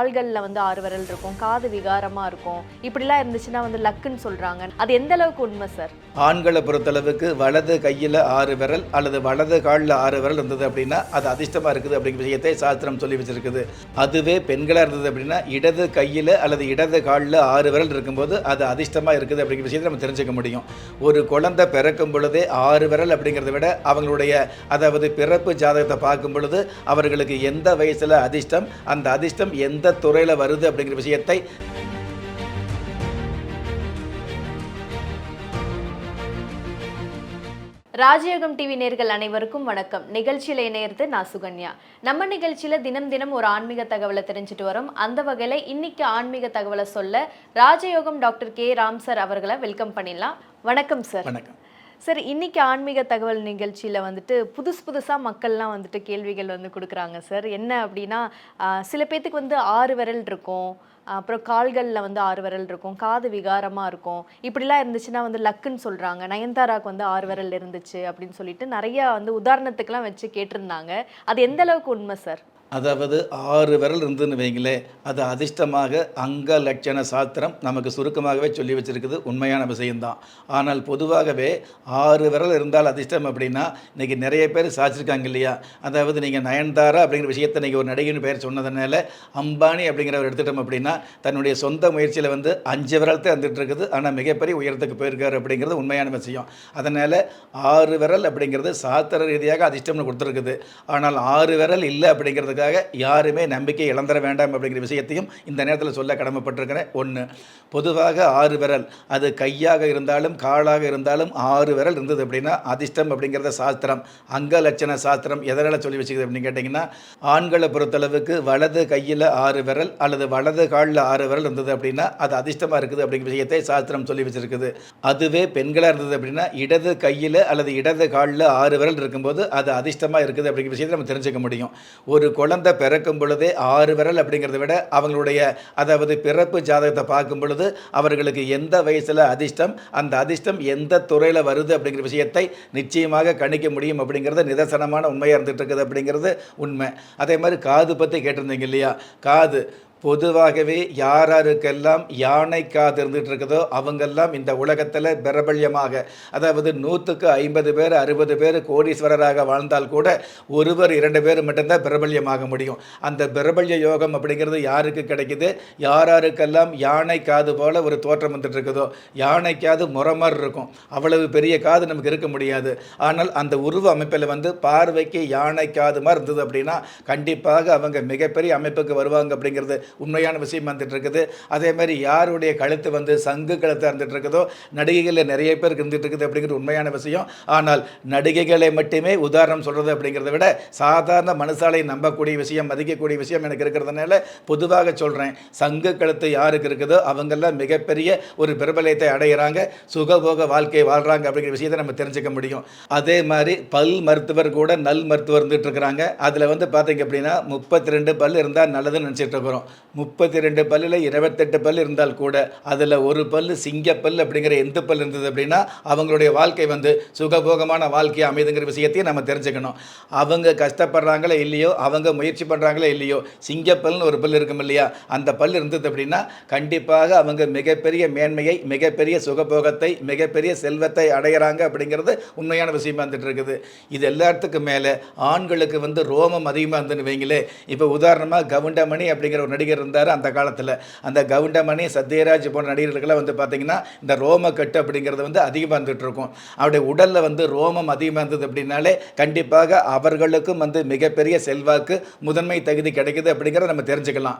கால்களில் வந்து ஆறு விரல் இருக்கும் காது விகாரமாக இருக்கும். இப்படிலாம் இருந்துச்சுன்னா வந்து லக்குன்னு சொல்கிறாங்க அது எந்த அளவுக்கு உண்மை சார்? ஆண்களை பொறுத்தளவுக்கு வலது கையில் ஆறு விரல் அல்லது வலது காலில் ஆறு விரல் இருந்தது அப்படின்னா அது அதிர்ஷ்டமாக இருக்குது அப்படிங்கிற விஷயத்தை சாஸ்திரம் சொல்லி வச்சிருக்குது. அதுவே பெண்களாக இருந்தது அப்படின்னா இடது கையில் அல்லது இடது காலில் ஆறு விரல் இருக்கும்போது அது அதிர்ஷ்டமாக இருக்குது அப்படிங்கிற விஷயத்தை நம்ம தெரிஞ்சுக்க முடியும். ஒரு குழந்தை பிறக்கும் பொழுதே ஆறு விரல் அப்படிங்கிறத விட அவங்களுடைய அதாவது பிறப்பு ஜாதகத்தை பார்க்கும் பொழுது அவர்களுக்கு எந்த வயசில் அதிர்ஷ்டம் அந்த அதிர்ஷ்டம் எந்த துறையில் வருது அப்படிங்கிற விஷயத்தை ராஜயோகம் டிவி நேர்கள் அனைவருக்கும் வணக்கம். நிகழ்ச்சியில் இணையிறது நான் சுகன்யா. நம்ம நிகழ்ச்சியில தினம் தினம் ஒரு ஆன்மீக தகவலை தெரிஞ்சுட்டு வரோம். அந்த வகையில இன்னைக்கு ஆன்மீக தகவலை சொல்ல ராஜயோகம் டாக்டர் கே. ராம் சார் அவர்களை வெல்கம் பண்ணிடலாம். வணக்கம் சார். வணக்கம். சார் இன்னைக்கு ஆன்மீக தகவல் நிகழ்ச்சியில் வந்துட்டு புதுசு புதுசாக மக்கள்லாம் வந்துட்டு கேள்விகள் வந்து கொடுக்குறாங்க சார். என்ன அப்படின்னா சில பேர்த்துக்கு வந்து ஆறு விரல் இருக்கும். அப்புறம் கால்களில் வந்து ஆறு விரல் இருக்கும். காது விகாரமாக இருக்கும். இப்படிலாம் இருந்துச்சுன்னா வந்து லக்குன்னு சொல்கிறாங்க நயன்தாராக்கு வந்து ஆறு விரல் இருந்துச்சு அப்படின்னு சொல்லிட்டு நிறையா வந்து உதாரணத்துக்குலாம் வச்சு கேட்டிருந்தாங்க. அது எந்த அளவுக்கு உண்மை சார்? அதாவது ஆறு விரல் இருந்துன்னு வைங்களேன் அது அதிர்ஷ்டமாக அங்க லட்சண சாஸ்திரம் நமக்கு சுருக்கமாகவே சொல்லி வச்சுருக்குது. உண்மையான விஷயம்தான். ஆனால் பொதுவாகவே ஆறு விரல் இருந்தால் அதிர்ஷ்டம் அப்படின்னா இன்றைக்கி நிறைய பேர் சாதிச்சிருக்காங்க இல்லையா? அதாவது நீங்கள் நயன்தாரா அப்படிங்கிற விஷயத்தை நீங்கள் ஒரு நடிகைன்னு பேர் சொன்னதுனால அம்பானி அப்படிங்கிறவர் எடுத்துட்டோம் அப்படின்னா தன்னுடைய சொந்த முயற்சியில் வந்து அஞ்சு விரல் தான் இருக்குது. ஆனால் மிகப்பெரிய உயரத்துக்கு போயிருக்காரு அப்படிங்கிறது உண்மையான விஷயம். அதனால் ஆறு விரல் அப்படிங்கிறது சாத்திர ரீதியாக அதிர்ஷ்டம்னு கொடுத்துருக்குது. ஆனால் ஆறு விரல் இல்லை அப்படிங்கிறதுக்காக யாருமே நம்பிக்கை இழந்துட வேண்டாம் அப்படிங்கிற விஷயத்தையும் இந்த நேரத்தில் சொல்ல கடமைப்பட்டிருக்கிறேன். ஒன்று பொதுவாக ஆறு விரல். அது கையாக இருந்தாலும் காலாக இருந்தாலும் ஆறு விரல் இருந்தது அப்படின்னா அதிர்ஷ்டம் அப்படிங்கிறத சாஸ்திரம். அங்க லட்சண சாஸ்திரம் எதனால் சொல்லி வச்சுக்குது அப்படின்னு கேட்டிங்கன்னா ஆண்களை பொறுத்தளவுக்கு வலது கையில் ஆறு விரல் அல்லது வலது காலில் ஆறு விரல் இருந்தது அப்படின்னா அது அதிர்ஷ்டமாக இருக்குது அப்படிங்கிற விஷயத்தை சாஸ்திரம் சொல்லி வச்சிருக்குது. அதுவே பெண்களாக இருந்தது அப்படின்னா இடது கையில் அல்லது இடது காலில் ஆறு விரல் இருக்கும்போது அது அதிர்ஷ்டமாக இருக்குது அப்படிங்கிற விஷயத்தை நம்ம தெரிஞ்சுக்க முடியும். ஒரு குழந்தை குழந்தை பிறக்கும் பொழுதே ஆறு விரல் அப்படிங்கிறத விட அவங்களுடைய அதாவது பிறப்பு ஜாதகத்தை பார்க்கும் பொழுது அவர்களுக்கு எந்த வயசில் அதிர்ஷ்டம் அந்த அதிர்ஷ்டம் எந்த துறையில் வருது அப்படிங்கிற விஷயத்தை நிச்சயமாக கணிக்க முடியும் அப்படிங்கிறது நிதர்சனமான உண்மையாக இருந்துட்டு இருக்குது அப்படிங்கிறது உண்மை. அதே மாதிரி காது பற்றி கேட்டிருந்தீங்க இல்லையா? காது பொதுவாகவே யார் யாருக்கெல்லாம் யானை காது இருந்துகிட்டு இருக்குதோ அவங்கெல்லாம் இந்த உலகத்தில் பிரபல்யமாக அதாவது நூற்றுக்கு ஐம்பது பேர் அறுபது பேர் கோடீஸ்வரராக வாழ்ந்தால் கூட ஒருவர் இரண்டு பேர் மட்டும்தான் பிரபல்யமாக முடியும். அந்த பிரபல்ய யோகம் அப்படிங்கிறது யாருக்கு கிடைக்குது? யார் யாருக்கெல்லாம் யானை காது போல் ஒரு தோற்றம் வந்துட்டு இருக்குதோ யானை காது முறை இருக்கும். அவ்வளவு பெரிய காது நமக்கு இருக்க முடியாது. ஆனால் அந்த உருவ அமைப்பில் வந்து பார்வைக்கு யானை காது மாதிரி இருந்தது அப்படின்னா கண்டிப்பாக அவங்க மிகப்பெரிய அமைப்புக்கு வருவாங்க அப்படிங்கிறது உண்மையான விஷயம் வந்துட்டு இருக்குது அதே மாதிரி யாருடைய கழுத்து வந்து சங்கு கழுத்தாக இருந்துட்டு இருக்குதோ நடிகைகளில் நிறைய பேருக்கு இருந்துட்டு இருக்குது அப்படிங்கிறது உண்மையான விஷயம். ஆனால் நடிகைகளை மட்டுமே உதாரணம் சொல்கிறது அப்படிங்கிறத விட சாதாரண மனுஷாலை நம்பக்கூடிய விஷயம் மதிக்கக்கூடிய விஷயம் எனக்கு இருக்கிறதுனால பொதுவாக சொல்கிறேன் சங்கு கழுத்து யாருக்கு இருக்குதோ அவங்கெல்லாம் மிகப்பெரிய ஒரு பிரபலத்தை அடைகிறாங்க சுகபோக வாழ்க்கை வாழ்கிறாங்க அப்படிங்கிற விஷயத்தை நம்ம தெரிஞ்சுக்க முடியும். அதே மாதிரி பல் மருத்துவர் கூட நல் மருத்துவர் இருந்துட்டு இருக்கிறாங்க அதில் வந்து பார்த்தீங்க அப்படின்னா முப்பத்தி ரெண்டு பல் இருந்தால் நல்லதுன்னு நினச்சிட்டு இருக்கிறோம் முப்பத்தி ரெண்டு பல்லில் இருபத்தெட்டு பல் இருந்தால் கூட அதில் ஒரு பல் சிங்கப்பல் அப்படிங்கிற எந்த பல் இருந்தது அப்படின்னா அவங்களுடைய வாழ்க்கை வந்து சுகபோகமான வாழ்க்கை அமைதுங்கிற விஷயத்தையும் நம்ம தெரிஞ்சுக்கணும். அவங்க கஷ்டப்படுறாங்களே இல்லையோ அவங்க முயற்சி பண்ணுறாங்களே இல்லையோ சிங்கப்பல்னு ஒரு பல் இருக்கும் இல்லையா? அந்த பல் இருந்தது அப்படின்னா கண்டிப்பாக அவங்க மிகப்பெரிய மேன்மையை மிகப்பெரிய சுகபோகத்தை மிகப்பெரிய செல்வத்தை அடையிறாங்க அப்படிங்கிறது உண்மையான விஷயமா இருந்துட்டு இருக்குது. இது எல்லாத்துக்கும் மேலே ஆண்களுக்கு வந்து ரோமம் அதிகமாக இருந்துன்னு வைங்களே இப்போ உதாரணமாக கவுண்டமணி அப்படிங்கிற ஒரு நடிகர் இருந்தார். அந்த காலத்தில் அந்த கவுண்டமணி சத்யராஜ் போன்ற நடிகர்களுக்கெல்லாம் வந்து பார்த்தீங்கன்னா இந்த ரோம கட்டு அப்படிங்கிறது வந்து அதிகமாக இருந்துட்டு இருக்கும் அவருடைய உடலில் வந்து ரோமம் அதிகமாக இருந்தது அப்படின்னாலே கண்டிப்பாக அவர்களுக்கும் வந்து மிகப்பெரிய செல்வாக்கு முதன்மை தகுதி கிடைக்குது அப்படிங்கிறத நம்ம தெரிஞ்சுக்கலாம்.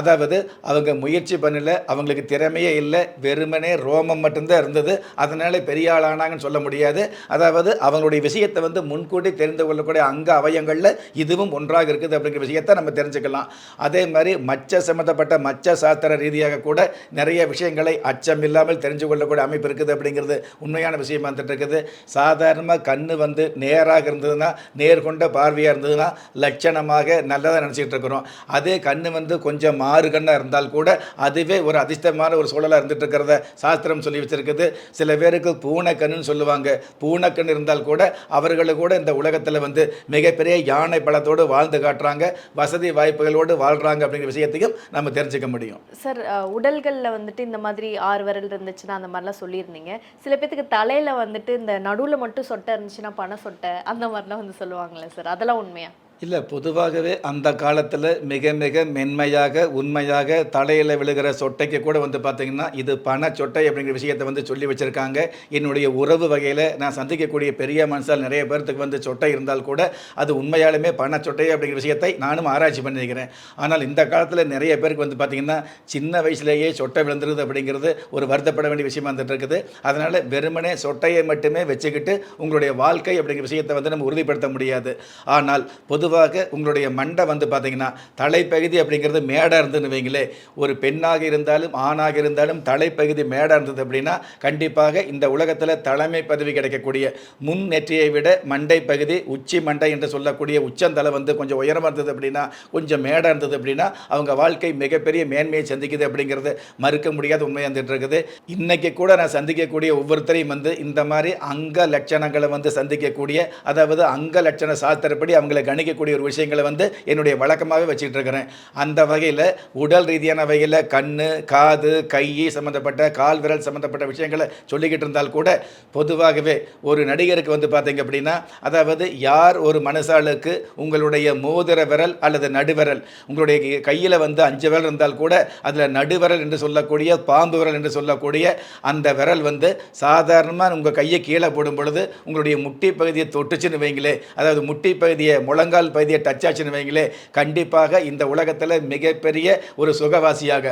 அதாவது அவங்க முயற்சி பண்ணல அவங்களுக்கு திறமையே இல்லை வெறுமனே ரோமம் மட்டும்தான் இருந்தது. அதனால பெரிய ஆளானாங்கன்னு சொல்ல முடியாது. அதாவது அவங்களுடைய விஷயத்தை வந்து முன்கூட்டி தெரிந்து கொள்ளக்கூடிய அங்க அவயங்களில் இதுவும் ஒன்றாக இருக்குது அப்படிங்கிற விஷயத்தை நம்ம தெரிஞ்சுக்கலாம். அதே மாதிரி மற்ற மச்ச சம்மந்தப்பட்ட மச்ச சாஸ்திர ரீதியாக கூட நிறைய விஷயங்களை அச்சம் இல்லாமல் தெரிஞ்சு கொள்ளக்கூடிய அமைப்பு இருக்குது அப்படிங்கிறது உண்மையான விஷயமா வந்துட்டு இருக்குது சாதாரணமாக கண்ணு வந்து நேராக இருந்ததுன்னா நேர் கொண்ட பார்வையாக இருந்ததுன்னா லட்சணமாக நல்லதாக நினச்சிட்டு இருக்கிறோம் அதே கண்ணு வந்து கொஞ்சம் மாறு கண்ணாக இருந்தால் கூட அதுவே ஒரு அதிர்ஷ்டமான ஒரு சூழலாக இருந்துட்டு இருக்கிறத சாஸ்திரம் சொல்லி வச்சிருக்குது. சில பேருக்கு பூனை கண்ணுன்னு சொல்லுவாங்க. பூனைக்கண் இருந்தால் கூட அவர்களை கூட இந்த உலகத்தில் வந்து மிகப்பெரிய யானை பலத்தோடு வாழ்ந்து காட்டுறாங்க. வசதி வாய்ப்புகளோடு வாழ்கிறாங்க அப்படிங்கிற விஷயத்துக்கு அதிகம் நம்ம தெரிஞ்சுக்க முடியும். சார் உடல்களில் வந்துட்டு இந்த மாதிரி ஆறு விரல் இருந்துச்சுன்னா அந்த மாதிரிலாம் சொல்லியிருந்தீங்க. சில பேத்துக்கு தலையில் வந்துட்டு இந்த நடுவில் மட்டும் சொட்டை இருந்துச்சுன்னா பண சொட்டை அந்த மாதிரிலாம் வந்து சொல்லுவாங்களே சார் அதெல்லாம் உண்மையா? இல்லை பொதுவாகவே அந்த காலத்தில் மிக மிக மென்மையாக உண்மையாக தலையில் விழுகிற சொட்டைக்கு கூட வந்து பார்த்திங்கன்னா இது பண சொட்டை அப்படிங்கிற விஷயத்தை வந்து சொல்லி வச்சுருக்காங்க. என்னுடைய உறவு வகையில் நான் சந்திக்கக்கூடிய பெரிய மனுஷால் நிறைய பேர்த்துக்கு வந்து சொட்டை இருந்தால் கூட அது உண்மையாலுமே பண சொட்டை அப்படிங்கிற விஷயத்தை நானும் ஆராய்ச்சி பண்ணியிருக்கிறேன் ஆனால் இந்த காலத்தில் நிறைய பேருக்கு வந்து பார்த்திங்கன்னா சின்ன வயசுலேயே சொட்டை விழுந்துருது அப்படிங்கிறது ஒரு வருத்தப்பட வேண்டிய விஷயமா வந்துட்டு இருக்குது. அதனால் வெறுமனே சொட்டையை மட்டுமே வச்சுக்கிட்டு உங்களுடைய வாழ்க்கை அப்படிங்கிற விஷயத்தை வந்து நம்ம உறுதிப்படுத்த முடியாது. ஆனால் பொதுவாக உங்களுடைய மண்டை வந்து பார்த்தீங்கன்னா தலைப்பகுதி அப்படிங்கிறது மேடாக இருந்ததுன்னு வைங்களே ஒரு பெண்ணாக இருந்தாலும் ஆணாக இருந்தாலும் தலைப்பகுதி மேடாக இருந்தது அப்படின்னா கண்டிப்பாக இந்த உலகத்தில் தலைமை பதவி கிடைக்கக்கூடிய முன் நெற்றியை விட மண்டை பகுதி உச்சி மண்டை என்று சொல்லக்கூடிய உச்சந்தலை வந்து கொஞ்சம் உயரமாக இருந்தது அப்படின்னா கொஞ்சம் மேடாக இருந்தது அப்படின்னா அவங்க வாழ்க்கை மிகப்பெரிய மேன்மையை சந்திக்குது அப்படிங்கிறது மறுக்க முடியாத உண்மை வந்துட்டு இருக்குது. இன்றைக்கி கூட நான் சந்திக்கக்கூடிய ஒவ்வொருத்தரையும் வந்து இந்த மாதிரி அங்க லட்சணங்களை வந்து சந்திக்கக்கூடிய அதாவது அங்க லட்சண சாஸ்திரப்படி அவங்களை கணிக்கக்கூடிய ஒரு விஷயங்களை வந்து என்னுடைய வழக்கமாகவே வச்சுட்டு இருக்கிறேன் அந்த வகையில் உடல் ரீதியான வகையில் கண் காது கை சம்மந்தப்பட்ட கால் விரல் சம்மந்தப்பட்ட விஷயங்களை சொல்லிக்கிட்டு இருந்தால் கூட பொதுவாகவே ஒரு நடிகருக்கு வந்து பார்த்தீங்க அப்படின்னா அதாவது யார் ஒரு மனசாளுக்கு உங்களுடைய மோதிர விரல் அல்லது நடுவிரல் உங்களுடைய கையில் வந்து அஞ்சு விரல் இருந்தால் கூட அதில் நடுவிரல் என்று சொல்லக்கூடிய பாம்பு விரல் என்று சொல்லக்கூடிய அந்த விரல் வந்து சாதாரணமாக உங்கள் கையை கீழே போடும் பொழுது உங்களுடைய முட்டி பகுதியை தொட்டுச்சுன்னு வைங்களே அதாவது முட்டி பகுதியை முழங்கால் பகுதியை டச் ஆச்சுன்னு வைங்களே கண்டிப்பாக இந்த உலகத்தில் மிகப்பெரிய ஒரு சுகவாசியாக.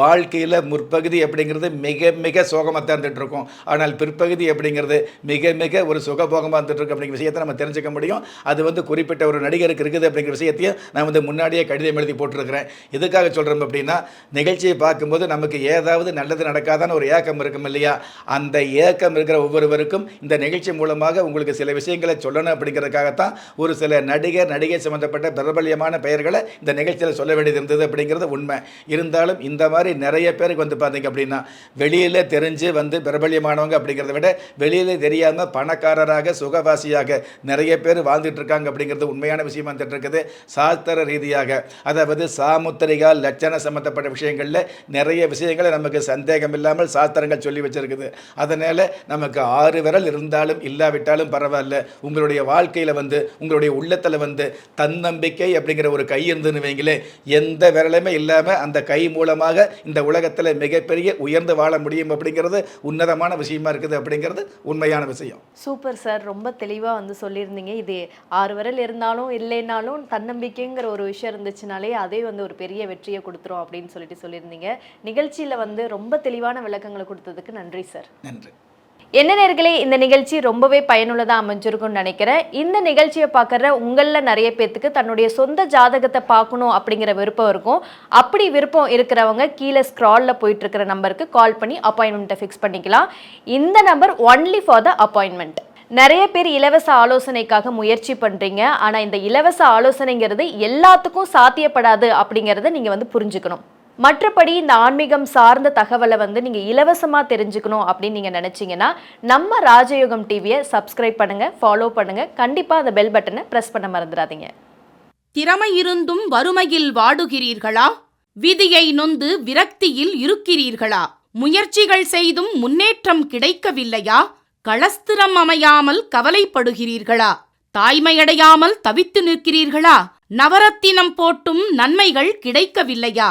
வாழ்க்கையில் முற்பகுதி அப்படிங்கிறது மிக மிக சோகமாக தான் இருக்கும் ஆனால் பிற்பகுதி அப்படிங்கிறது மிக மிக ஒரு சுகபோகமாக இருந்துட்டு இருக்கு அப்படிங்கிற விஷயத்தை நம்ம தெரிஞ்சுக்க முடியும். அது வந்து குறிப்பிட்ட ஒரு நடிகருக்கு இருக்குது அப்படிங்கிற விஷயத்தையும் நான் வந்து முன்னாடியே கடிதம் எழுதி போட்டிருக்கிறேன். எதுக்காக சொல்கிறோம் அப்படின்னா நிகழ்ச்சியை பார்க்கும்போது நமக்கு ஏதாவது நல்லது நடக்காதான்னு ஒரு ஏக்கம் இருக்கும் இல்லையா? அந்த ஏக்கம் இருக்கிற ஒவ்வொருவருக்கும் இந்த நிகழ்ச்சி மூலமாக உங்களுக்கு சில விஷயங்களை சொல்லணும் அப்படிங்கிறதுக்காகத்தான் ஒரு சில நடிகர் நடிகை சம்மந்தப்பட்ட பிரபல்யமான பெயர்களை இந்த நிகழ்ச்சியில் சொல்ல வேண்டியது இருந்தது அப்படிங்கிறது உண்மை. இருந்தாலும் இந்த மாதிரி நிறைய பேருக்கு வந்து பார்த்தீங்க அப்படின்னா வெளியில் தெரிஞ்சு வந்து பிரபல்யமானவங்க அப்படிங்கிறத விட வெளியில் தெரியாமல் பணக்காரராக சுகவாசியாக நிறைய பேர் வாழ்ந்துட்டு இருக்காங்க அப்படிங்கிறது உண்மையான விஷயம் வந்துட்டு இருக்குது. சாஸ்திர ரீதியாக அதாவது சாமுத்திரிகா லட்சண சம்மந்தப்பட்ட விஷயங்களில் நிறைய விஷயங்களை நமக்கு சந்தேகம் இல்லாமல் சாஸ்திரங்கள் சொல்லி வச்சிருக்குது. அதனால் நமக்கு ஆறு விரல் இருந்தாலும் இல்லாவிட்டாலும் பரவாயில்ல. உங்களுடைய வாழ்க்கையில் வந்து உங்களுடைய உள்ளத்தில் வந்து தன்னம்பிக்கை அப்படிங்கிற ஒரு கை இருந்துன்னு வைங்களே எந்த விரலுமே இல்லாமல் அந்த கை மூலமாக இந்த உலகத்தில் மிகப்பெரிய உயர்ந்து வாழ முடியும் அப்படிங்கிறது உன்னதமான விஷயமா இருக்குது அப்படிங்கிறது உண்மையான விஷயம். Super sir. ரொம்ப தெளிவாக வந்து சொல்லியிருந்தீங்க. இது ஆறு விரல் இருந்தாலும் இல்லைனாலும் தன்னம்பிக்கைங்கிற ஒரு விஷயம் இருந்துச்சுனாலே அதே வந்து ஒரு பெரிய வெற்றியை கொடுத்துரும் அப்படின்னு சொல்லிட்டு சொல்லியிருந்தீங்க. நிகழ்ச்சியில் வந்து ரொம்ப தெளிவான விளக்கங்களை கொடுத்ததுக்கு நன்றி சார். நன்றி. என்ன நேர்களே இந்த நிகழ்ச்சி ரொம்பவே பயனுள்ளதாக அமைஞ்சிருக்கும்னு நினைக்கிறேன். இந்த நிகழ்ச்சியை பார்க்குற உங்களில் நிறைய பேர்த்துக்கு தன்னுடைய சொந்த ஜாதகத்தை பார்க்கணும் அப்படிங்கிற விருப்பம் இருக்கும். அப்படி விருப்பம் இருக்கிறவங்க கீழே ஸ்க்ராலில் போயிட்டு இருக்கிற நம்பருக்கு கால் பண்ணி அப்பாயின்மெண்ட்டை ஃபிக்ஸ் பண்ணிக்கலாம். இந்த number only for the appointment நிறைய பேர் இலவச ஆலோசனைக்காக முயற்சி பண்ணுறீங்க ஆனால் இந்த இலவச ஆலோசனைங்கிறது எல்லாத்துக்கும் சாத்தியப்படாது அப்படிங்கிறத நீங்கள் வந்து புரிஞ்சுக்கணும். மற்றபடி இந்த ஆன்மீகம் சார்ந்த தகவலை வந்து நீங்கள் இலவசமாக தெரிஞ்சுக்கணும் அப்படின்னு நீங்கள் நினச்சிங்கன்னா நம்ம ராஜயோகம் டிவியை சப்ஸ்கிரைப் பண்ணுங்கள் ஃபாலோ பண்ணுங்கள் கண்டிப்பாக அந்த பெல் பட்டனை ப்ரெஸ் பண்ண மறந்துடாதீங்க. திறமை இருந்தும் வறுமையில் வாடுகிறீர்களா? விதியை நொந்து விரக்தியில் இருக்கிறீர்களா? முயற்சிகள் செய்தும் முன்னேற்றம் கிடைக்கவில்லையா? களஸ்திரம் அமையாமல் கவலைப்படுகிறீர்களா? தாய்மையடையாமல் தவித்து நிற்கிறீர்களா? நவரத்தினம் போட்டும் நன்மைகள் கிடைக்கவில்லையா?